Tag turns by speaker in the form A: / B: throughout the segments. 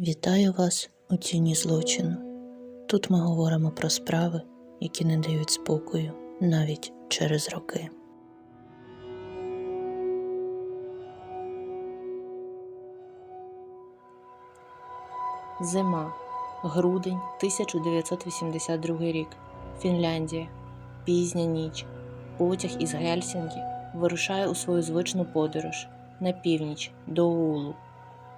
A: Вітаю вас у тіні злочину. Тут ми говоримо про справи, які не дають спокою навіть через роки. Зима. Грудень 1982 рік. Фінляндія. Пізня ніч. Потяг із Гельсінкі вирушає у свою звичну подорож на північ до Улу.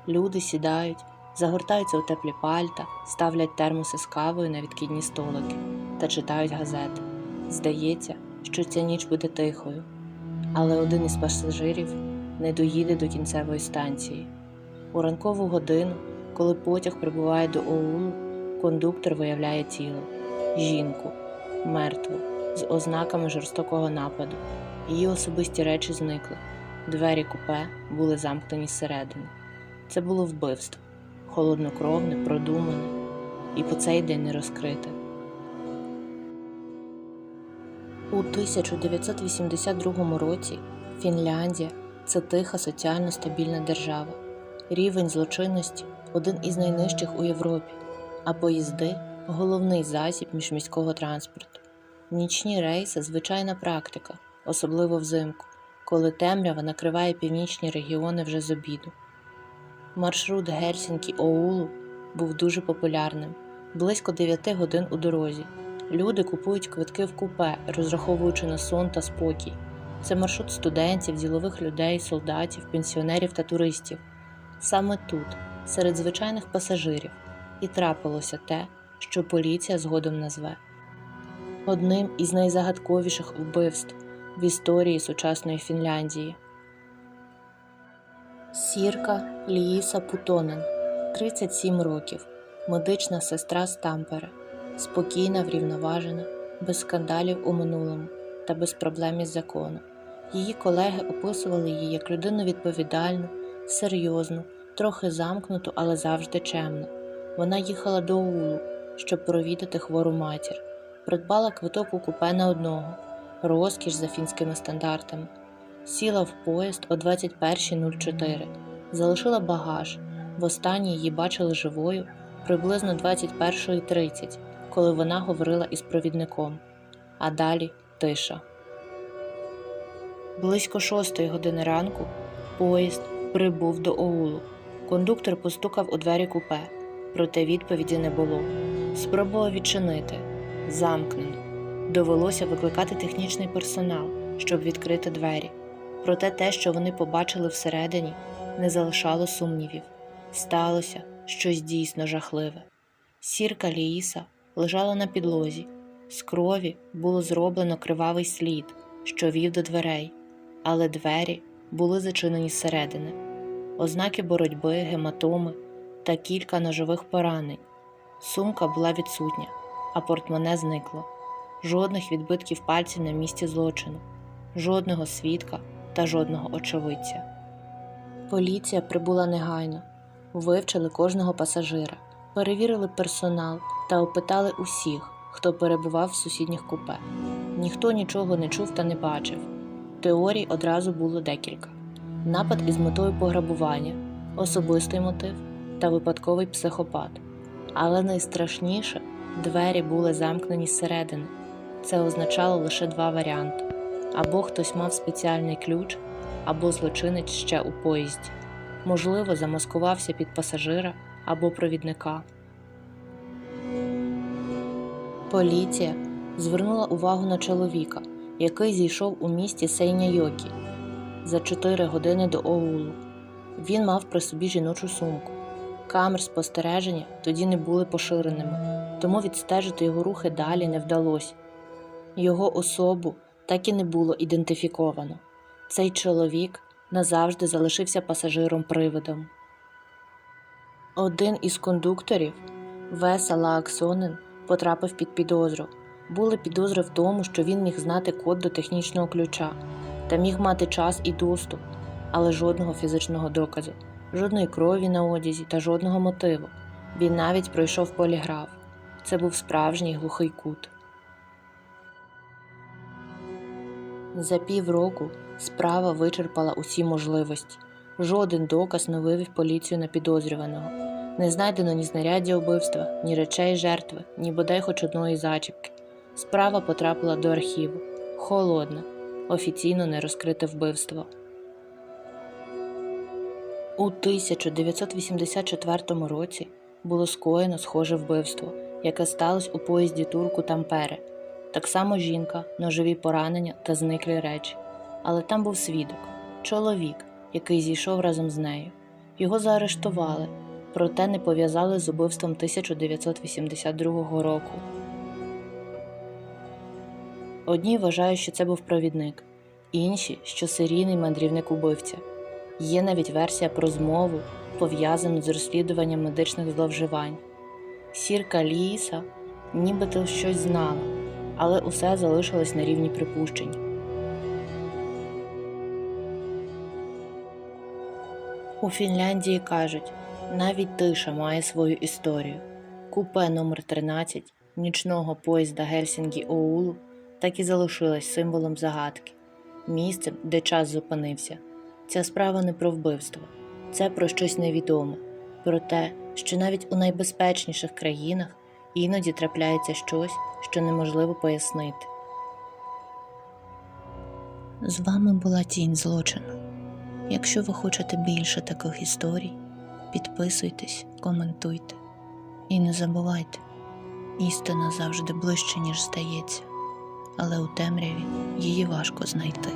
A: Люди сідають, загортаються у теплі пальта, ставлять термоси з кавою на відкидні столики та читають газети. Здається, що ця ніч буде тихою, але один із пасажирів не доїде до кінцевої станції. У ранкову годину, коли потяг прибуває до Оулу, кондуктор виявляє тіло жінку, мертву, з ознаками жорстокого нападу. Її особисті речі зникли. Двері купе були замкнені зсередини. Це було вбивство, холоднокровне, продумане і по цей день не розкрите. У 1982 році Фінляндія це тиха соціально стабільна держава. Рівень злочинності один із найнижчих у Європі, а поїзди головний засіб міжміського транспорту. Нічні рейси звичайна практика, особливо взимку, коли темрява накриває північні регіони вже з обіду. Маршрут Гельсінкі-Оулу був дуже популярним, близько 9 годин у дорозі. Люди купують квитки в купе, розраховуючи на сон та спокій. Це маршрут студентів, ділових людей, солдатів, пенсіонерів та туристів. Саме тут, серед звичайних пасажирів, і трапилося те, що поліція згодом назве одним із найзагадковіших вбивств в історії сучасної Фінляндії. Сірка Ліїса Путонен, 37 років, медична сестра з Тампере, спокійна, врівноважена, без скандалів у минулому та без проблем із законом. Її колеги описували її як людину відповідальну, серйозну, трохи замкнуту, але завжди чемну. Вона їхала до Улу, щоб провідати хвору матір, придбала квиток у купе на одного, розкіш за фінськими стандартами. Сіла в поїзд о 21.04, залишила багаж. Востаннє її бачили живою приблизно 21.30, коли вона говорила із провідником. А далі тиша. Близько шостої години ранку поїзд прибув до Оулу. Кондуктор постукав у двері купе, проте відповіді не було. Спробував відчинити замкнено. Довелося викликати технічний персонал, щоб відкрити двері. Проте те, що вони побачили всередині, не залишало сумнівів. Сталося щось дійсно жахливе. Сірка Ліїса лежала на підлозі. З крові було зроблено кривавий слід, що вів до дверей, але двері були зачинені зсередини. Ознаки боротьби, гематоми та кілька ножових поранень. Сумка була відсутня, а портмоне зникло. Жодних відбитків пальців на місці злочину, жодного свідка та жодного очевидця. Поліція прибула негайно, вивчили кожного пасажира, перевірили персонал та опитали усіх, хто перебував в сусідніх купе. Ніхто нічого не чув та не бачив. Теорій одразу було декілька: напад із метою пограбування, особистий мотив та випадковий психопат. Але найстрашніше двері були замкнені зсередини. Це означало лише два варіанти: або хтось мав спеціальний ключ, або злочинець ще у поїзді. Можливо, замаскувався під пасажира або провідника. Поліція звернула увагу на чоловіка, який зійшов у місті Сейня-Йокі за 4 години до Оулу. Він мав при собі жіночу сумку. Камер спостереження тоді не були поширеними, тому відстежити його рухи далі не вдалося. Його особу так і не було ідентифіковано. Цей чоловік назавжди залишився пасажиром-привидом. Один із кондукторів, Веса Лааксонен, потрапив під підозру. Були підозри в тому, що він міг знати код до технічного ключа та міг мати час і доступ, але жодного фізичного доказу, жодної крові на одязі та жодного мотиву. Він навіть пройшов поліграф. Це був справжній глухий кут. За півроку справа вичерпала усі можливості. Жоден доказ не вивів поліцію на підозрюваного. Не знайдено ні знаряддя убивства, ні речей жертви, ні бодай хоч одної зачіпки. Справа потрапила до архіву. Холодне, офіційно не розкрите вбивство. У 1984 році було скоєно схоже вбивство, яке сталося у поїзді турку Тампере. Так само жінка, ножові поранення та зниклі речі. Але там був свідок, чоловік, який зійшов разом з нею. Його заарештували, проте не пов'язали з убивством 1982 року. Одні вважають, що це був провідник, інші, що серійний мандрівник убивця. Є навіть версія про змову, пов'язану з розслідуванням медичних зловживань. Сірка Ліса нібито щось знала, але усе залишилось на рівні припущень. У Фінляндії кажуть, навіть тиша має свою історію. Купе номер 13 нічного поїзда Гельсінгі Оулу так і залишилась символом загадки, місцем, де час зупинився. Ця справа не про вбивство, це про щось невідоме, про те, що навіть у найбезпечніших країнах іноді трапляється щось, що неможливо пояснити. З вами була тінь злочину. Якщо ви хочете більше таких історій, підписуйтесь, коментуйте і не забувайте, істина завжди ближче, ніж здається, але у темряві її важко знайти.